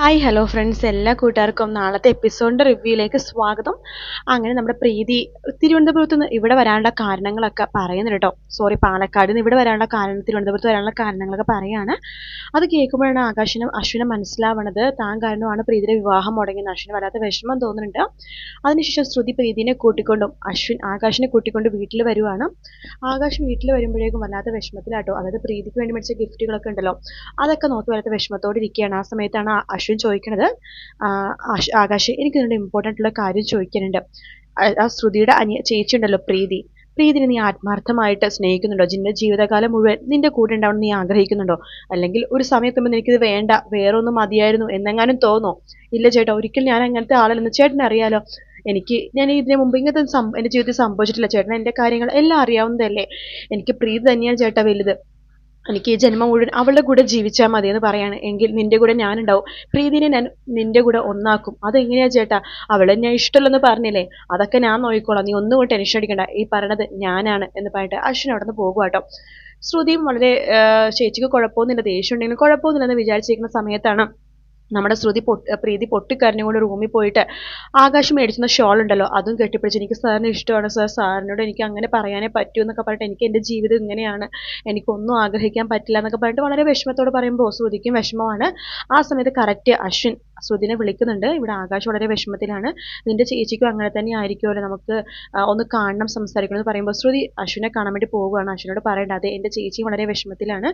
Hi hello friends എല്ലാ കൂട്ടുകാർക്കും നാളത്തെ എപ്പിസോഡിന്റെ റിവ്യൂയിലേക്ക് സ്വാഗതം. അങ്ങനെ നമ്മുടെ പ്രീതി തിരുവനന്തപുരത്ത് നിന്ന് ഇവിടെ വരാനുള്ള കാരണങ്ങളൊക്കെ പറയുന്നുണ്ട് കേട്ടോ. സോറി പാലക്കാട് നിന്ന് ഇവിടെ വരാനുള്ള കാരണം തിരുവനന്തപുരത്ത് വരാനുള്ള കാരണങ്ങളൊക്കെ പറയാണ്. അത് കേൾക്കുമ്പോഴാണ് ആകാശിനും അശ്വിനും മനസ്സിലാവണത്. താൻ കാരണമാണ് പ്രീതിയുടെ വിവാഹം മുടങ്ങിയെന്ന് അശ്വിന് വല്ലാത്ത വിഷമം തോന്നുന്നുണ്ട്. അതിനുശേഷം ശ്രുതി പ്രീതിനെ കൂട്ടിക്കൊണ്ടും അശ്വിൻ ആകാശിനെ കൂട്ടിക്കൊണ്ട് വീട്ടിൽ വരുവാണ്. ആകാശ് വീട്ടിൽ വരുമ്പോഴേക്കും വല്ലാത്ത വിഷമത്തിലാട്ടോ. അതായത് പ്രീതിക്ക് വേണ്ടി മേടിച്ച ഗിഫ്റ്റുകളൊക്കെ ഉണ്ടല്ലോ. അതൊക്കെ നോക്കി വല്ലാത്ത വിഷമത്തോടെ ഇരിക്കുകയാണ്. ആ സമയത്താണ് അശ്വിൻ ചോദിക്കണത് ആകാശ് എനിക്ക് നിന്നോട് ഇമ്പോർട്ടന്റ് ഉള്ള കാര്യം ചോദിക്കാനുണ്ട്. ആ- ശ്രുതിയുടെ അനിയ ചേച്ചി ഉണ്ടല്ലോ പ്രീതി. പ്രീതിനെ നീ ആത്മാർത്ഥമായിട്ട് സ്നേഹിക്കുന്നുണ്ടോ? നിന്റെ ജീവിതകാലം മുഴുവൻ നിന്റെ കൂടെ ഉണ്ടാവണം നീ ആഗ്രഹിക്കുന്നുണ്ടോ? അല്ലെങ്കിൽ ഒരു സമയത്തുമ്പോൾ എനിക്കിത് വേണ്ട വേറൊന്നും മതിയായിരുന്നു എന്നെങ്ങാനും തോന്നോ? ഇല്ല ചേട്ടാ ഒരിക്കലും ഞാൻ അങ്ങനത്തെ ആളല്ലെന്ന് ചേട്ടൻ അറിയാലോ? എനിക്ക് ഞാൻ ഇതിനു മുമ്പ് ഇങ്ങനത്തെ എന്റെ ജീവിതത്തിൽ സംഭവിച്ചിട്ടില്ല. ചേട്ടൻ എന്റെ കാര്യങ്ങൾ എല്ലാം അറിയാവുന്നതല്ലേ? എനിക്ക് പ്രീതി തന്നെയാണ് ചേട്ടാ വലുത്. എനിക്ക് ഈ ജന്മം മുഴുവൻ അവളുടെ കൂടെ ജീവിച്ചാൽ മതി എന്ന് പറയാണ്. എങ്കിൽ നിന്റെ കൂടെ ഞാനുണ്ടാവും. പ്രീതിനെ ഞാൻ നിന്റെ കൂടെ ഒന്നാക്കും. അതെങ്ങനെയാ ചേട്ടാ? അവളെ ഞാൻ ഇഷ്ടമല്ലെന്ന് പറഞ്ഞില്ലേ? അതൊക്കെ ഞാൻ നോക്കിക്കോളാം. നീ ഒന്നും കൊണ്ട് ടെൻഷൻ അടിക്കണ്ട. ഈ പറയണത് ഞാനാണ് എന്ന് പറഞ്ഞിട്ട് അശ്വിൻ അവിടെ നിന്ന് പോകുക ശ്രുതിയും വളരെ ചേച്ചിക്ക് കുഴപ്പമൊന്നുമില്ല ദേഷ്യം ഉണ്ടെങ്കിലും കുഴപ്പമൊന്നുമില്ലെന്ന് വിചാരിച്ചിരിക്കുന്ന സമയത്താണ് നമ്മുടെ ശ്രുതി പൊട്ട് പ്രീതി പൊട്ടിക്കരഞ്ഞുകൊണ്ട് റൂമിൽ പോയിട്ട് ആകാശം മേടിച്ചുന്ന ഷോൾ ഉണ്ടല്ലോ അതും കെട്ടിപ്പിടിച്ച് എനിക്ക് സാറിന് ഇഷ്ടമാണ് സാർ സാറിനോട് എനിക്ക് അങ്ങനെ പറയാനേ പറ്റൂ എന്നൊക്കെ പറഞ്ഞിട്ട് എനിക്ക് എന്റെ ജീവിതം ഇങ്ങനെയാണ് എനിക്കൊന്നും ആഗ്രഹിക്കാൻ പറ്റില്ല എന്നൊക്കെ പറഞ്ഞിട്ട് വളരെ വിഷമത്തോട് പറയുമ്പോൾ ശ്രുതിക്കും വിഷമമാണ്. ആ സമയത്ത് കറക്റ്റ് അശ്വിൻ ശ്രുതിനെ വിളിക്കുന്നുണ്ട് ഇവിടെ ആകാശ് വളരെ വിഷമത്തിലാണ് നിന്റെ ചേച്ചിക്കും അങ്ങനെ തന്നെ ആയിരിക്കുമല്ലോ നമുക്ക് ഒന്ന് കാണണം സംസാരിക്കണം എന്ന് പറയുമ്പോൾ ശ്രുതി അശ്വിനെ കാണാൻ വേണ്ടി പോവുകയാണ് അശ്വിനോട് പറയേണ്ട അതെ എന്റെ ചേച്ചിയും വളരെ വിഷമത്തിലാണ്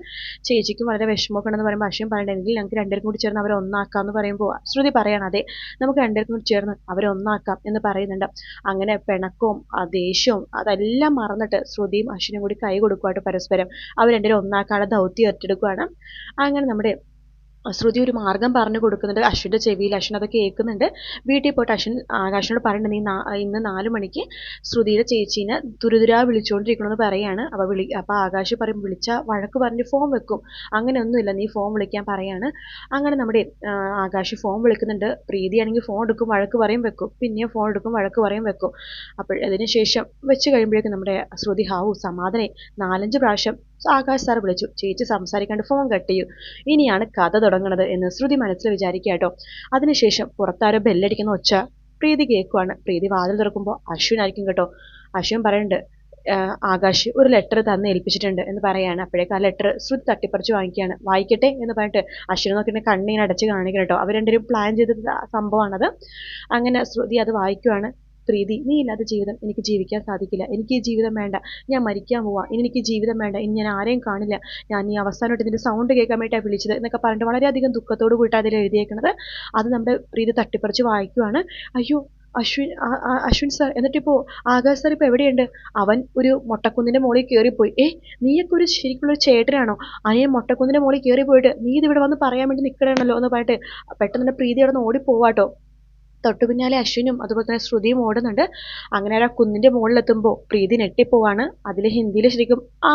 ചേച്ചിക്കും വളരെ വിഷമമൊക്കെ ഉണ്ടെന്ന് പറയുമ്പോൾ അശ്വിൻ പറയണ്ട എങ്കിൽ ഞങ്ങൾക്ക് രണ്ടുപേരും കൂടി ചേർന്ന് അവരെ ഒന്നാക്കാം എന്ന് പറയുമ്പോൾ ശ്രുതി പറയണം അതെ നമുക്ക് രണ്ടുപേർക്കും ചേർന്ന് അവരെ ഒന്നാക്കാം എന്ന് പറയുന്നുണ്ട്. അങ്ങനെ പിണക്കവും ആ ദേഷ്യവും അതെല്ലാം മറന്നിട്ട് ശ്രുതിയും അശ്വിനും കൂടി കൈ കൊടുക്കുവായിട്ട് പരസ്പരം അവർ രണ്ടുപേരും ഒന്നാക്കാനുള്ള ദൗത്യം ഏറ്റെടുക്കുകയാണ് അങ്ങനെ നമ്മുടെ ശ്രുതി ഒരു മാർഗം പറഞ്ഞു കൊടുക്കുന്നുണ്ട്. അശ്വിന്റെ ചെവിയിൽ അശ്വിൻ അത് കേൾക്കുന്നുണ്ട്. വീട്ടിൽ പോയിട്ട് അശ്വിൻ ആകാശിനോട് പറയുന്നുണ്ട് നീ നാ- ഇന്ന് നാല് മണിക്ക് ശ്രുതിയുടെ ചേച്ചീനെ തുരുതുരാ വിളിച്ചുകൊണ്ടിരിക്കണമെന്ന് പറയാണ്. അപ്പോൾ വിളി അപ്പോൾ ആകാശ് പറയും വിളിച്ച വഴക്ക് പറഞ്ഞ് ഫോം വെക്കും. അങ്ങനെയൊന്നുമില്ല നീ ഫോം വിളിക്കാൻ പറയാണ്. അങ്ങനെ നമ്മുടെ ആകാശ് ഫോം വിളിക്കുന്നുണ്ട്. പ്രീതിയാണെങ്കിൽ ഫോൺ എടുക്കും വഴക്ക് പറയും വെക്കും. പിന്നെയും ഫോൺ എടുക്കും വഴക്ക് പറയും വെക്കും. അപ്പോൾ അതിനുശേഷം വെച്ച് കഴിയുമ്പോഴേക്കും നമ്മുടെ ശ്രുതി ഹാവു സമാധാനം നാലഞ്ച് പ്രാവശ്യം ആകാശ് സാർ വിളിച്ചു. ചേച്ചി സംസാരിക്കാണ്ട് ഫോൺ കട്ട് ചെയ്യും. ഇനിയാണ് കഥ തുടങ്ങുന്നത് എന്ന് ശ്രുതി മനസ്സിൽ വിചാരിക്കുക കേട്ടോ. അതിനുശേഷം പുറത്താരോ ബെല്ലടിക്കുന്ന ഒച്ച പ്രീതി കേൾക്കുവാണ്. പ്രീതി വാതിൽ തുറക്കുമ്പോൾ അശ്വിനായിരിക്കും കേട്ടോ. അശ്വിൻ പറയുന്നുണ്ട് ആകാശ് ഒരു ലെറ്റർ തന്ന് ഏൽപ്പിച്ചിട്ടുണ്ട് എന്ന് പറയാണ്. അപ്പോഴേക്ക് ആ ലെറ്റർ ശ്രുതി തട്ടിപ്പറിച്ച് വാങ്ങിക്കുകയാണ്. വായിക്കട്ടെ എന്ന് പറഞ്ഞിട്ട് അശ്വിനെ നോക്കിയിട്ട് കണ്ണിങ്ങനെ അടച്ച് കാണിക്കണം കേട്ടോ. അവർ രണ്ടുപേരും പ്ലാൻ ചെയ്ത സംഭവമാണത്. അങ്ങനെ ശ്രുതി അത് വായിക്കുവാണ്. പ്രീതി. നീ ഇല്ലാത്ത ജീവിതം എനിക്ക് ജീവിക്കാൻ സാധിക്കില്ല. എനിക്ക് ഈ ജീവിതം വേണ്ട. ഞാൻ മരിക്കാൻ പോവാ. ഇനി എനിക്ക് ജീവിതം വേണ്ട. ഇനി ഞാൻ ആരെയും കാണില്ല. ഞാൻ ഈ അവസാനമായിട്ട് ഇതിന്റെ സൗണ്ട് കേൾക്കാൻ വേണ്ടിയിട്ടാണ് വിളിച്ചത് എന്നൊക്കെ പറഞ്ഞിട്ട് വളരെയധികം ദുഃഖത്തോട് കൂടിയിട്ട് അതിൽ എഴുതിയേക്കണത്. അത് നമ്മുടെ പ്രീതി തട്ടിപ്പറിച്ച് വായിക്കുവാണ്. അയ്യോ അശ്വിൻ അശ്വിൻ സാർ എന്നിട്ടിപ്പോ ആകാശ് സാർ ഇപ്പൊ എവിടെയുണ്ട്? അവൻ ഒരു മൊട്ടക്കുന്നിന്റെ മുകളിൽ കയറിപ്പോയി ഏ നീയൊക്കെ ഒരു ശരിക്കുള്ള ചേട്ടനാണോ? അനിയൻ മൊട്ടക്കുന്നിന്റെ മുകളിൽ കയറി പോയിട്ട് നീ ഇത് ഇവിടെ വന്ന് പറയാൻ വേണ്ടി നിൽക്കണമല്ലോ എന്ന് പറഞ്ഞിട്ട് പെട്ടെന്ന് പ്രീതി അവിടെ നിന്ന് ഓടിപ്പോവാട്ടോ. തൊട്ടു പിന്നാലെ അശ്വിനും അതുപോലെ തന്നെ ശ്രുതിയും ഓടുന്നുണ്ട്. അങ്ങനെ ആ കുന്നിന്റെ മുകളിലെത്തുമ്പോൾ പ്രീതി നെട്ടിപ്പോവാണ് അതിൽ ഹിന്ദിയിൽ ശരിക്കും ആ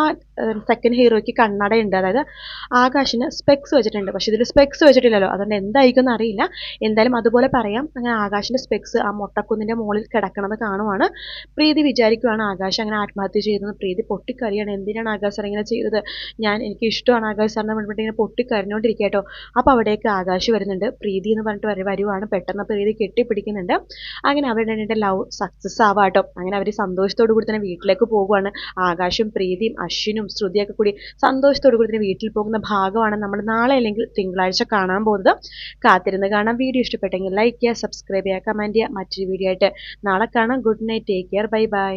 സെക്കൻഡ് ഹീറോയ്ക്ക് കണ്ണടയുണ്ട്. അതായത് ആകാശിന് സ്പെക്സ് വെച്ചിട്ടുണ്ട്. പക്ഷെ ഇതിൽ സ്പെക്സ് വെച്ചിട്ടില്ലല്ലോ. അതുകൊണ്ട് എന്തായിരിക്കും എന്ന് അറിയില്ല. എന്തായാലും അതുപോലെ പറയാം. അങ്ങനെ ആകാശിന്റെ സ്പെക്സ് ആ മൊട്ടക്കുന്നിന്റെ മുകളിൽ കിടക്കണമെന്ന് കാണുവാണ്. പ്രീതി വിചാരിക്കുവാണ് ആകാശ് അങ്ങനെ ആത്മഹത്യ ചെയ്യുന്നത്. പ്രീതി പൊട്ടിക്കറിയാണ് എന്തിനാണ് ആകാശ് സാർ ഇങ്ങനെ ചെയ്തത്? ഞാൻ എനിക്ക് ഇഷ്ടമാണ് ആകാശ് സാറിനെ പറഞ്ഞിട്ട് ഇങ്ങനെ പൊട്ടിക്കരഞ്ഞോണ്ടിരിക്കുക കേട്ടോ. അപ്പോൾ അവിടേക്ക് ആകാശ് വരുന്നുണ്ട്. പ്രീതി എന്ന് പറഞ്ഞിട്ട് വരെ വരുവാണ്. പെട്ടെന്ന് പ്രീതി കെട്ടിപ്പിടിക്കുന്നുണ്ട്. അങ്ങനെ അവരുടെ ലവ് സക്സസ് ആവാട്ടോ. അങ്ങനെ അവർ സന്തോഷത്തോടു കൂടി തന്നെ വീട്ടിലേക്ക് പോകുവാണ്. ആകാശും പ്രീതിയും അശ്വിനും ശ്രുതിയൊക്കെ കൂടി സന്തോഷത്തോടു കൂടി തന്നെ വീട്ടിൽ പോകുന്ന ഭാഗമാണ് നമ്മൾ നാളെ അല്ലെങ്കിൽ തിങ്കളാഴ്ച കാണാൻ പോകുന്നത്. കാത്തിരുന്ന് കാണാം. വീഡിയോ ഇഷ്ടപ്പെട്ടെങ്കിൽ ലൈക്ക് ചെയ്യുക സബ്സ്ക്രൈബ് ചെയ്യുക കമന്റ് ചെയ്യുക. മറ്റൊരു വീഡിയോ ആയിട്ട് നാളെ കാണാം. Good night take care bye bye